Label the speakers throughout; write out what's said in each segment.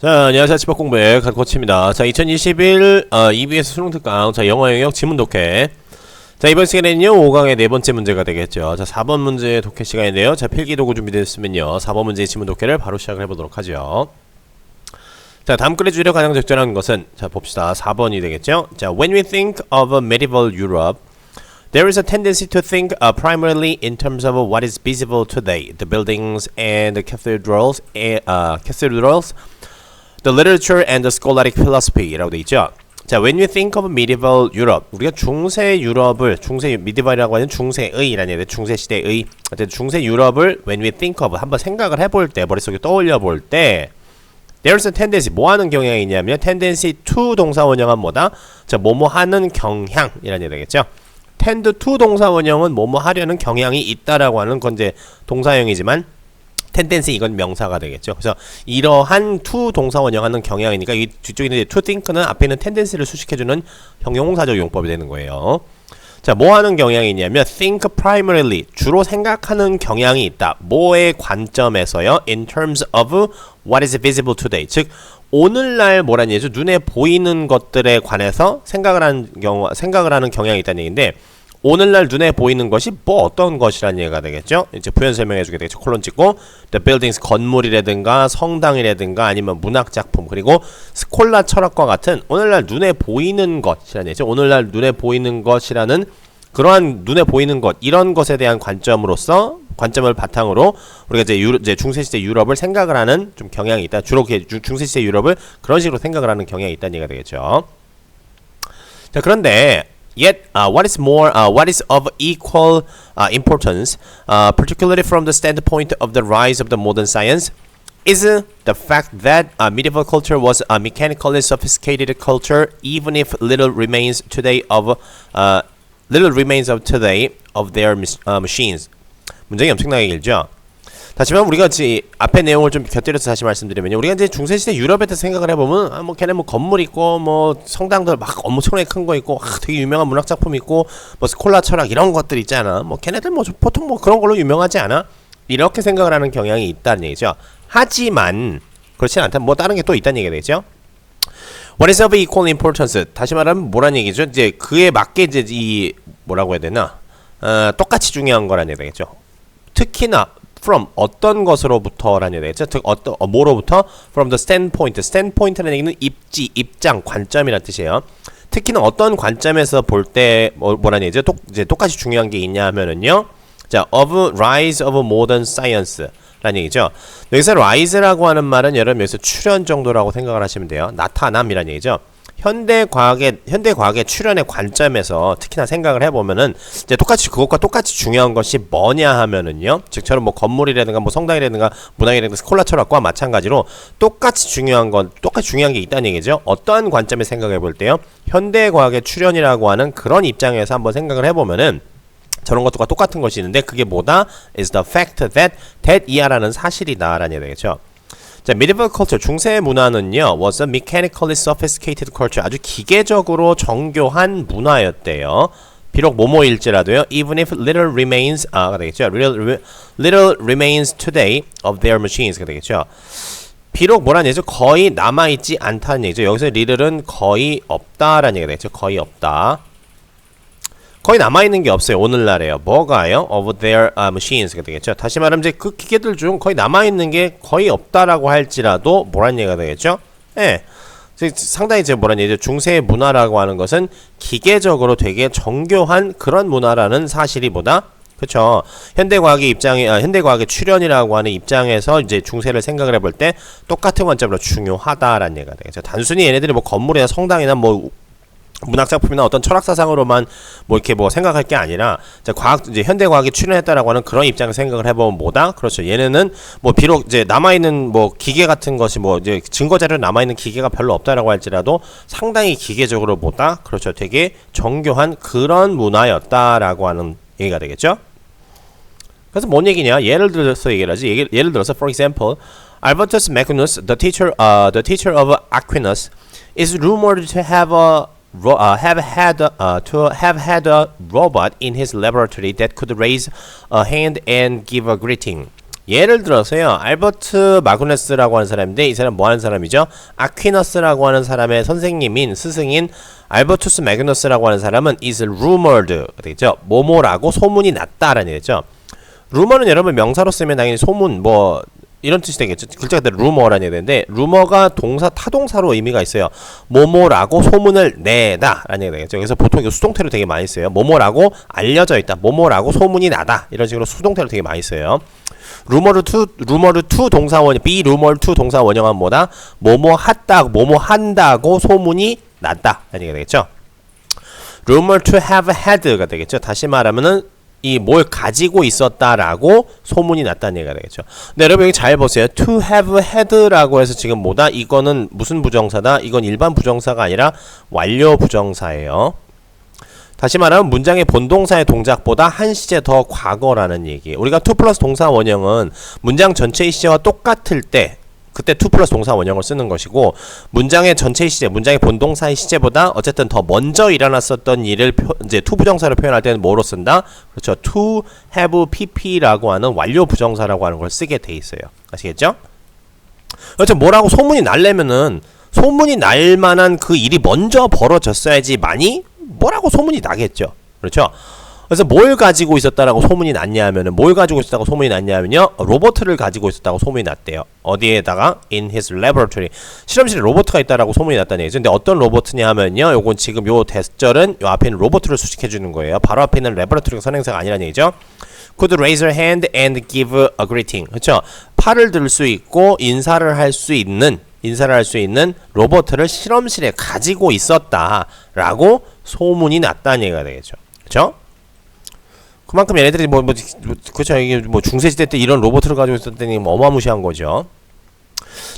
Speaker 1: 자, 안녕하세요. 공부의 간코치입니다. 자, 2021 어, EBS 수능 특강 자, 영어 영역 지문 독해. 자, 이번 시간에는요. 5강의 네 번째 문제가 되겠죠. 자, 4번 문제 독해 시간인데요. 자, 필기 도구 준비됐으면요. 4번 문제 지문 독해를 바로 시작을 해 보도록 하죠. 자, 다음 글의 주제로 가장 적절한 것은 자, 봅시다. 4번이 되겠죠. 자, when we think of medieval Europe There is a tendency to think uh, primarily in terms of what is visible today, the buildings and the cathedrals, uh, cathedrals, the literature and the scholastic philosophy라고 돼 있죠. 자, when we think of medieval Europe, 우리가 중세 유럽을 중세 medieval이라고 하는 중세의라는 얘기, 중세 시대의 어쨌든 중세 유럽을 when we think of 한번 생각을 해볼 때 머릿속에 떠올려 볼 때. There's a tendency. 뭐 하는 경향이 있냐면 tendency to 동사 원형은 뭐다? 자, 뭐뭐 하는 경향이라는 얘기 되겠죠. tend to 동사 원형은 뭐뭐 하려는 경향이 있다라고 하는 건 이제 동사형이지만 tendency 이건 명사가 되겠죠. 그래서 이러한 to 동사 원형하는 경향이니까 이 뒤쪽에 있는 to think는 앞에 있는 tendency를 수식해주는 형용사적 용법이 되는 거예요. 자, 뭐 하는 경향이 있냐면 think primarily 주로 생각하는 경향이 있다. 뭐의 관점에서요? in terms of what is visible today. 즉 오늘날 뭐라는 얘기죠? 눈에 보이는 것들에 관해서 생각을 하는 경우 생각을 하는 경향이 있다는 얘기인데 오늘날 눈에 보이는 것이 뭐 어떤 것이라는 얘기가 되겠죠? 이제 부연 설명해 주게 되겠죠. 콜론 찍고 the buildings 건물이라든가 성당이라든가 아니면 문학 작품 그리고 스콜라 철학과 같은 오늘날 눈에 보이는 것이라는 얘기죠. 오늘날 눈에 보이는 것이라는 그러한 눈에 보이는 것 이런 것에 대한 관점으로서 관점을 바탕으로 우리가 이제, 유로, 이제 중세 시대 유럽을 생각을 하는 좀 경향이 있다. 주로 중세 시대 유럽을 그런 식으로 생각을 하는 경향이 있다는 얘기가 되겠죠. 자 그런데 Yet, uh, what is more, uh, what is of equal uh, importance, uh, particularly from the standpoint of the rise of the modern science, is uh, the fact that uh, medieval culture was a mechanically sophisticated culture, even if little remains today of uh, little remains of today of their uh, machines. 문장이 엄청나게 길죠. 하지만 우리가 이제 앞에 내용을 좀 곁들여서 다시 말씀드리면요. 우리가 이제 중세시대 유럽에 대해서 생각을 해보면 아, 뭐 걔네 뭐 건물 있고 뭐 성당들 막 엄청나게 큰 거 있고 아, 되게 유명한 문학 작품 있고 뭐 스콜라 철학 이런 것들 있잖아. 뭐 걔네들 뭐 보통 뭐 그런 걸로 유명하지 않아? 이렇게 생각을 하는 경향이 있다는 얘기죠. 하지만 그렇지 않다. 뭐 다른 게 또 있다는 얘기가 되죠. What is of equal importance? 다시 말하면 뭐란 얘기죠? 이제 그에 맞게 이제 이 뭐라고 해야 되나? 어, 똑같이 중요한 거란 얘기 되겠죠. 특히나 from 어떤 것으로부터라는 얘기죠. 즉 어떤 어, 뭐로부터 from the standpoint. standpoint라는 얘기는 입지, 입장, 관점이라는 뜻이에요. 특히나 어떤 관점에서 볼 때 뭐, 뭐라는 얘기죠? 똑, 이제 똑같이 중요한 게 있냐 하면은요. 자, of rise of modern science. 라는 얘기죠. 여기서 rise라고 하는 말은 여러분 여기서 출현 정도라고 생각을 하시면 돼요. 나타남이라는 얘기죠. 현대 과학의 현대 과학의 출현의 관점에서 특히나 생각을 해보면은 이제 똑같이 그것과 똑같이 중요한 것이 뭐냐 하면은요. 즉처럼 뭐 건물이라든가 뭐 성당이라든가 문학이라든가 스콜라 철학과 마찬가지로 똑같이 중요한 건 똑같이 중요한 게 있다는 얘기죠. 어떠한 관점에 생각해 볼 때요. 현대 과학의 출현이라고 하는 그런 입장에서 한번 생각을 해보면은 저런 것들과 똑같은 것이 있는데 그게 뭐다? is the fact that that 이하라는 사실이다라는 얘기죠. 자, medieval culture 중세 문화는요 was a mechanically sophisticated culture 아주 기계적으로 정교한 문화였대요. 비록 모모일지라도요. Even if little remains 아가 되겠죠. Little, little remains today of their machines가 되겠죠. 비록 뭐라는 얘기죠? 거의 남아있지 않다는 얘기죠. 여기서 little은 거의 없다라는 얘기가 되겠죠. 거의 없다. 거의 남아있는 게 없어요. 오늘날에요. 뭐가요? Of their uh, machines가 되겠죠. 다시 말하면 이제 그 기계들 중 거의 남아있는 게 거의 없다라고 할지라도 뭐란 얘기가 되겠죠? 예. 네. 상당히 이제 뭐란 얘기죠? 중세의 문화라고 하는 것은 기계적으로 되게 정교한 그런 문화라는 사실이 보다 그렇죠. 현대 과학의 입장에 아, 현대 과학의 출현이라고 하는 입장에서 이제 중세를 생각을 해볼 때 똑같은 관점으로 중요하다라는 얘기가 되겠죠. 단순히 얘네들이 뭐 건물이나 성당이나 뭐 문학 작품이나 어떤 철학 사상으로만 뭐 이렇게 뭐 생각할 게 아니라 이제 과학 이제 현대 과학이 출현했다라고 하는 그런 입장을 생각을 해보면 뭐다? 그렇죠. 얘네는 뭐 비록 이제 남아 있는 뭐 기계 같은 것이 뭐 이제 증거 자료 남아 있는 기계가 별로 없다라고 할지라도 상당히 기계적으로 보다? 그렇죠. 되게 정교한 그런 문화였다라고 하는 얘기가 되겠죠. 그래서 뭔 얘기냐? 예를 들어서 얘기를 하지. 예를, 예를 들어서 for example Albertus Magnus the teacher uh, the teacher of Aquinas is rumored to have a ro- uh, have had uh, to have had a robot in his laboratory that could raise a hand and give a greeting. 예를 들어서요. 알버트 마그네스라고 하는 사람인데 이 사람 뭐 하는 사람이죠? 아퀴너스라고 하는 사람의 선생님인 스승인 알버투스 마그너스라고 하는 사람은 is rumored 되겠죠? 뭐뭐라고 소문이 났다라는 얘기죠. 루머는 여러분 명사로 쓰면 당연히 소문 뭐 이런 뜻이 되겠죠. 글자 그대로 루머라는 얘기인데 루머가 동사 타동사로 의미가 있어요. 뭐뭐라고 소문을 내다라는 얘기가 되겠죠. 그래서 보통 이거 수동태로 되게 많이 써요. 뭐뭐라고 알려져 있다. 뭐뭐라고 소문이 나다. 이런 식으로 수동태로 되게 많이 써요. 루머르 투 루머르 투 동사 원형 비 루머르 투 동사 원형은 뭐다? 뭐뭐 했다 뭐뭐 한다고 소문이 났다. 라는 얘기가 되겠죠. rumor have had가 되겠죠. 다시 말하면은 이 뭘 가지고 있었다라고 소문이 났다는 얘기가 되겠죠. 네, 여러분 여기 잘 보세요. to have had라고 해서 지금 뭐다? 이거는 무슨 부정사다? 이건 일반 부정사가 아니라 완료 부정사예요. 다시 말하면 문장의 본동사의 동작보다 한 시제 더 과거라는 얘기. 우리가 to 플러스 동사 원형은 문장 전체의 시제와 똑같을 때 그때 to 플러스 동사 원형을 쓰는 것이고 문장의 전체 시제, 문장의 본동사의 시제보다 어쨌든 더 먼저 일어났었던 일을 표, 이제 to 부정사로 표현할 때는 뭐로 쓴다? 그렇죠. to have pp라고 하는 완료 부정사라고 하는 걸 쓰게 돼 있어요. 아시겠죠? 어쨌든 뭐라고 소문이 날려면은 소문이 날 만한 그 일이 먼저 벌어졌어야지 많이 뭐라고 소문이 나겠죠. 그렇죠? 그래서 뭘 가지고 있었다라고 소문이 났냐 하면은 뭘 가지고 있었다고 소문이 났냐 하면요. 로버트를 가지고 있었다고 소문이 났대요. 어디에다가? In his laboratory. 실험실에 로버트가 있다라고 소문이 났다는 얘기죠. 근데 어떤 로버트냐 하면요. 요건 지금 요 대절은 요 앞에 있는 로버트를 수식해 주는 거예요. 바로 앞에 있는 laboratory가 선행사가 아니라는 얘기죠. Could raise her hand and give a greeting. 그렇죠 팔을 들 수 있고 인사를 할 수 있는 인사를 할 수 있는 로버트를 실험실에 가지고 있었다라고 소문이 났다는 얘기가 되겠죠. 그렇죠 그만큼 얘네들이 뭐, 뭐, 뭐 그쵸 이게 뭐 중세시대 때 이런 로봇을 가지고 있었더니 뭐 어마무시한 거죠.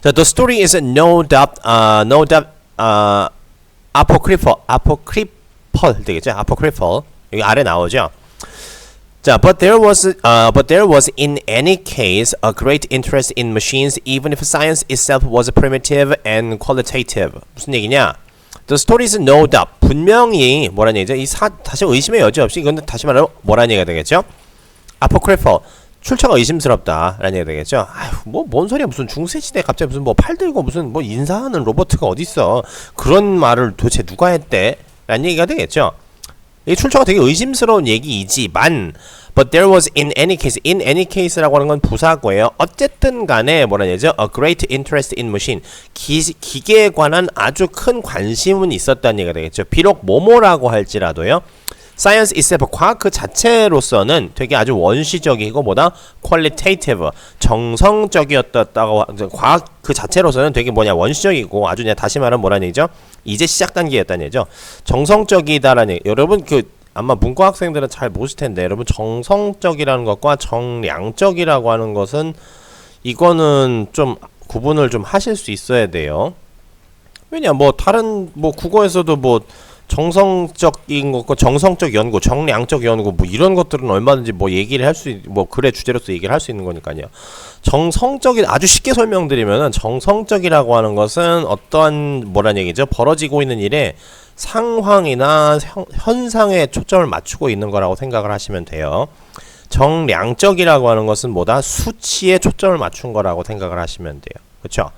Speaker 1: 자, the story is no doubt, uh, no doubt, uh, apocryphal, apocryphal 되겠죠? apocryphal 여기 아래 나오죠. 자, but there was, uh, but there was in any case a great interest in machines, even if science itself was primitive and qualitative. 무슨 얘기냐? The story is no doubt. 분명히 뭐라는 얘기죠? 이 사, 다시 의심의 여지 없이 이건 다시 말하면 뭐라는 얘기가 되겠죠? apocryphal. 출처가 의심스럽다라는 얘기가 되겠죠. 아휴, 뭐, 뭔 소리야. 무슨 중세 시대 갑자기 무슨 뭐 팔 들고 무슨 뭐 인사하는 로버트가 어딨어. 그런 말을 도대체 누가 했대? 라는 얘기가 되겠죠. 이 출처가 되게 의심스러운 얘기이지만 but there was in any case in any case라고 하는 건 부사고예요. 어쨌든 간에 뭐라 해야죠? a great interest in machine 기, 기계에 관한 아주 큰 관심은 있었다는 얘기가 되겠죠. 비록 뭐뭐라고 할지라도요. science itself 과학 그 자체로서는 되게 아주 원시적이고 뭐다 qualitative 정성적이었다고 과학 그 자체로서는 되게 뭐냐 원시적이고 아주 그냥 다시 말하면 뭐라는 얘기죠 이제 시작 단계였다는 얘기죠 정성적이다라는 얘기. 여러분 그 아마 문과 학생들은 잘 모실 텐데 여러분 정성적이라는 것과 정량적이라고 하는 것은 이거는 좀 구분을 좀 하실 수 있어야 돼요 왜냐 뭐 다른 뭐 국어에서도 뭐 정성적인 것과 정성적 연구, 정량적 연구 뭐 이런 것들은 얼마든지 뭐 얘기를 할 수 뭐 글의 주제로서 얘기를 할 수 있는 거니까요. 정성적인 아주 쉽게 설명드리면은 정성적이라고 하는 것은 어떠한 뭐란 얘기죠? 벌어지고 있는 일에 상황이나 현상에 초점을 맞추고 있는 거라고 생각을 하시면 돼요. 정량적이라고 하는 것은 뭐다? 수치에 초점을 맞춘 거라고 생각을 하시면 돼요. 그렇죠?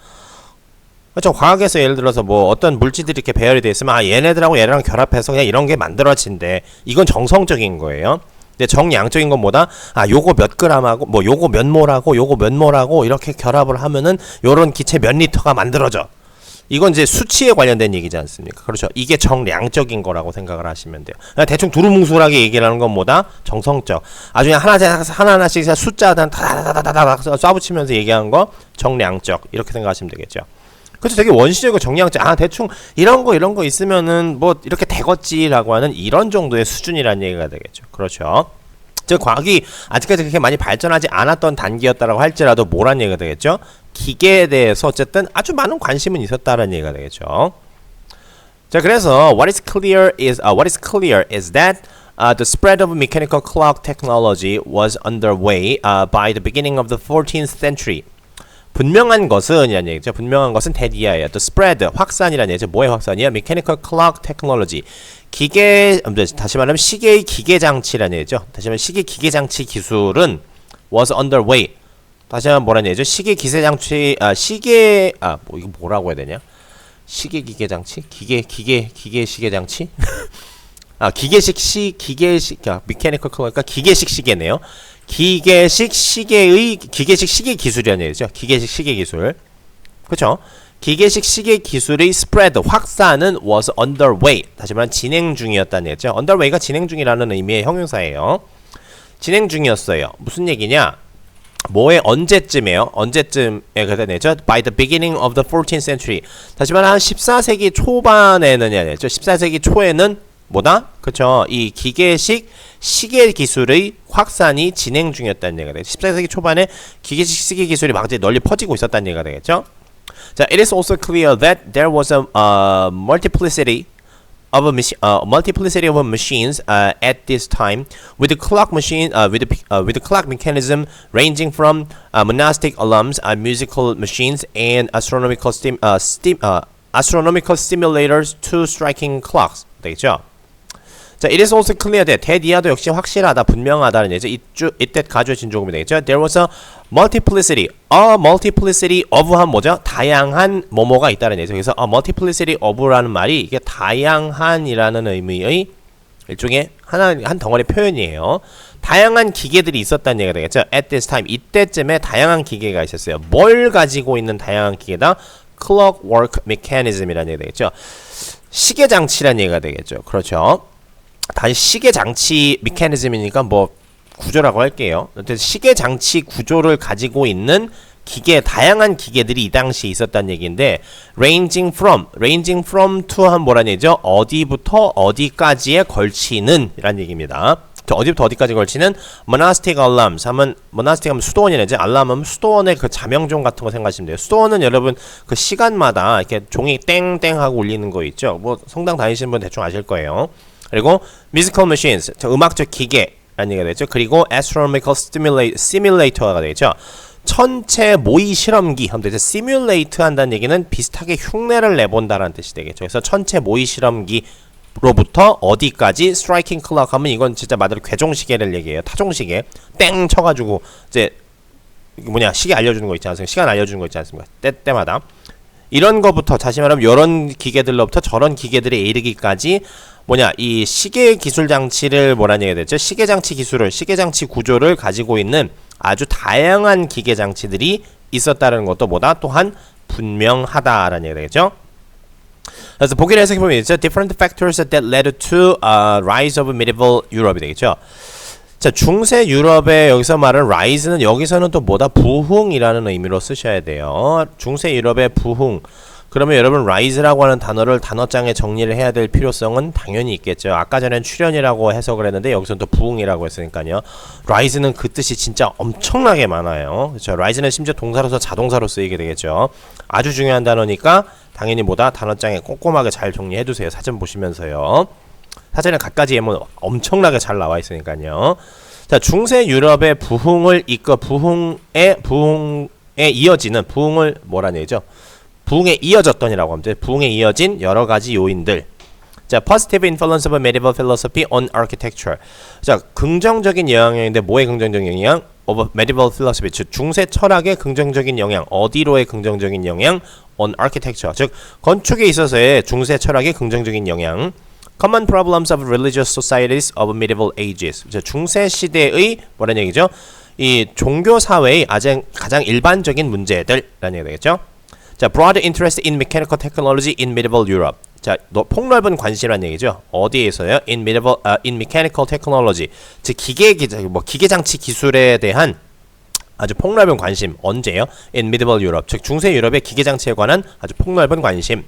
Speaker 1: 그렇죠. 과학에서 예를 들어서 뭐 어떤 물질들이 이렇게 배열이 돼 있으면 아 얘네들하고 얘네랑 결합해서 그냥 이런 게 만들어진대. 이건 정성적인 거예요. 근데 정량적인 건 뭐다? 아 요거 몇 그램하고 뭐 요거 몇 몰하고 요거 몇 몰하고 이렇게 결합을 하면은 요런 기체 몇 리터가 만들어져. 이건 이제 수치에 관련된 얘기지 않습니까? 그렇죠. 이게 정량적인 거라고 생각을 하시면 돼요. 그냥 대충 두루뭉술하게 얘기를 하는 건 뭐다? 정성적. 아주 그냥 하나, 하나하나씩 숫자 다다다다다다 쏴붙이면서 얘기하는 거 정량적. 이렇게 생각하시면 되겠죠. 그렇죠. 되게 원시적이고 정량적. 아 대충 이런 거 이런 거 있으면은 뭐 이렇게 되겠지라고 하는 이런 정도의 수준이라는 얘기가 되겠죠. 그렇죠. 즉 과학이 아직까지 그렇게 많이 발전하지 않았던 단계였다라고 할지라도 뭐란 얘기가 되겠죠? 기계에 대해서 어쨌든 아주 많은 관심은 있었다라는 얘기가 되겠죠. 자 그래서 what is clear is uh, what is clear is that uh, the spread of mechanical clock technology was underway uh, by the beginning of the 14th century. 분명한 것은 이란 얘기죠. 분명한 것은 대디아예요. The spread 확산이란 얘기죠. 뭐의 확산이야? Mechanical clock technology. 기계 다시 말하면 시계의 기계 장치라는 얘기죠. 다시 말하면 시계 기계 장치 기술은 was underway 다시 한번 뭐라는 얘기죠? 시계 기세 장치 아 시계 아 뭐 이거 뭐라고 해야 되냐? 시계 기계 장치? 기계 기계 기계 시계 장치? 아 기계식 시 기계식 아, 미케니컬 그러니까 기계식 시계네요. 기계식 시계의 기계식 시계 기술이라는 얘기죠. 기계식 시계 기술. 그렇죠? 기계식 시계 기술의 스프레드 확산은 was underway. 다시 말하면 진행 중이었다는 얘기죠. underway가 진행 중이라는 의미의 형용사예요. 진행 중이었어요. 무슨 얘기냐? 뭐에 언제쯤에요? 언제쯤에 그다 내죠? By the beginning of the 14th century. 다시 말하면 한 14세기 초반에는 야죠 14세기 초에는 뭐다? 그쵸? 이 기계식 시계 기술의 확산이 진행 중이었다는 얘기가 되죠. 14세기 초반에 기계식 시계 기술이 막 이제 널리 퍼지고 있었다는 얘기가 되겠죠? 자, it is also clear that there was a uh, multiplicity of a machi- uh, multiplicity of machines uh, at this time, with the clock machine uh, with the p- uh, with the clock mechanism ranging from uh, monastic alarms, uh, musical machines, and astronomical stim uh, stim uh, astronomical simulators to striking clocks. 되겠죠? 자, it is also clear that 대디아도 역시 확실하다, 분명하다는 얘기죠. 이주 이때 가주의 진조금이 되겠죠. There was a multiplicity, a multiplicity of한 뭐죠? 다양한 뭐뭐가 있다는 얘기죠. 그래서 a multiplicity of라는 말이 이게 다양한이라는 의미의 일종의 하나 한 덩어리 표현이에요. 다양한 기계들이 있었다는 얘기가 되겠죠. At this time 이때쯤에 다양한 기계가 있었어요. 뭘 가지고 있는 다양한 기계다? Clockwork mechanism이라는 얘기가 되겠죠. 시계 장치라는 얘기가 되겠죠. 그렇죠. 다시 시계 장치 메커니즘이니까 뭐 구조라고 할게요. 시계 장치 구조를 가지고 있는 기계 다양한 기계들이 이 당시에 있었다는 얘기인데 ranging from ranging from to 한 뭐라는 얘기죠? 어디부터 어디까지에 걸치는 이란 얘기입니다. 저 어디부터 어디까지 걸치는 monastic alarms 하면 monastic 하면 수도원이라지 알람 하면 수도원의 그 자명종 같은 거 생각하시면 돼요. 수도원은 여러분 그 시간마다 이렇게 종이 땡땡 하고 울리는 거 있죠. 뭐 성당 다니시는 분 대충 아실 거예요. 그리고 musical machines, 저 음악적 기계 라는 얘기가 되죠. 그리고 astronomical simulator가 되죠. 천체 모의 실험기 하면 되죠. simulate 한다는 얘기는 비슷하게 흉내를 내본다라는 뜻이 되겠죠. 그래서 천체 모의 실험기 로부터 어디까지 스트라이킹 클락 하면 이건 진짜 말대로 괴종시계를 얘기해요. 타종시계 땡 쳐가지고 이제 뭐냐 시계 알려주는 거 있지 않습니까? 시간 알려주는 거 있지 않습니까? 때 때마다 이런 거부터 다시 말하면 이런 기계들로부터 저런 기계들에 이르기까지 뭐냐 이 시계 기술 장치를 뭐라는 얘기가 되죠? 시계 장치 기술을 시계 장치 구조를 가지고 있는 아주 다양한 기계 장치들이 있었다는 것도 뭐다 또한 분명하다라는 얘기가 되겠죠? 그래서 보기를 해석해 보면 있죠. Different factors that led to uh, rise of medieval Europe이 되겠죠. 자 중세 유럽의 여기서 말하는 rise는 여기서는 또 뭐다 부흥이라는 의미로 쓰셔야 돼요. 중세 유럽의 부흥. 그러면 여러분 rise라고 하는 단어를 단어장에 정리를 해야 될 필요성은 당연히 있겠죠. 아까 전엔 출현이라고 해석을 했는데 여기서는 또 부흥이라고 했으니까요. rise는 그 뜻이 진짜 엄청나게 많아요. 그렇죠. rise는 심지어 동사로서 자동사로 쓰이게 되겠죠. 아주 중요한 단어니까 당연히 뭐다 단어장에 꼼꼼하게 잘 정리해 두세요. 사전 보시면서요. 사전에 갖가지 예문 엄청나게 잘 나와 있으니까요. 자, 중세 유럽의 부흥을 이끌 부흥의 부흥에 이어지는 부흥을 뭐라는 얘기죠? 부흥에 이어졌던이라고 하면 돼. 부흥에 이어진 여러 가지 요인들. 자, positive influence of medieval philosophy on architecture. 자, 긍정적인 영향인데 뭐의 긍정적인 영향? of medieval philosophy. 즉 중세 철학의 긍정적인 영향. 어디로의 긍정적인 영향? on architecture. 즉 건축에 있어서의 중세 철학의 긍정적인 영향. Common problems of religious societies of medieval ages. 자, 중세 시대의 뭐라는 얘기죠? 이 종교 사회의 아주 가장 일반적인 문제들라는 얘기 되겠죠? 자, broad interest in mechanical technology in medieval Europe. 자, 너, 폭넓은 관심이라는 얘기죠. 어디에서요? In medieval, uh, in mechanical technology. 즉 기계 기, 뭐 기계 장치 기술에 대한 아주 폭넓은 관심. 언제요? In medieval Europe. 즉 중세 유럽의 기계 장치에 관한 아주 폭넓은 관심.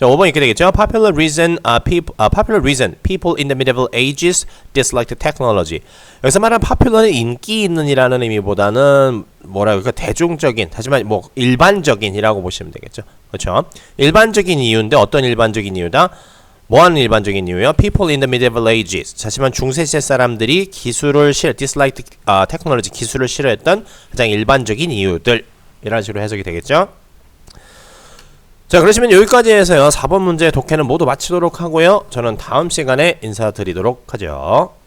Speaker 1: 자, 5번 이렇게 되겠죠. Popular reason, uh, people, uh, popular reason people in the medieval ages disliked technology. 여기서 말하는 popular는 인기 있는이라는 의미보다는 뭐라 그러니까 대중적인, 하지만 뭐 일반적인이라고 보시면 되겠죠. 그렇죠? 일반적인 이유인데 어떤 일반적인 이유다? 뭐하는 일반적인 이유요? People in the medieval ages. 하지만 중세 시대 사람들이 기술을 싫어, disliked uh, technology 기술을 싫어했던 가장 일반적인 이유들 이런 식으로 해석이 되겠죠. 자 그러시면 여기까지 해서요. 4번 문제 독해는 모두 마치도록 하고요. 저는 다음 시간에 인사드리도록 하죠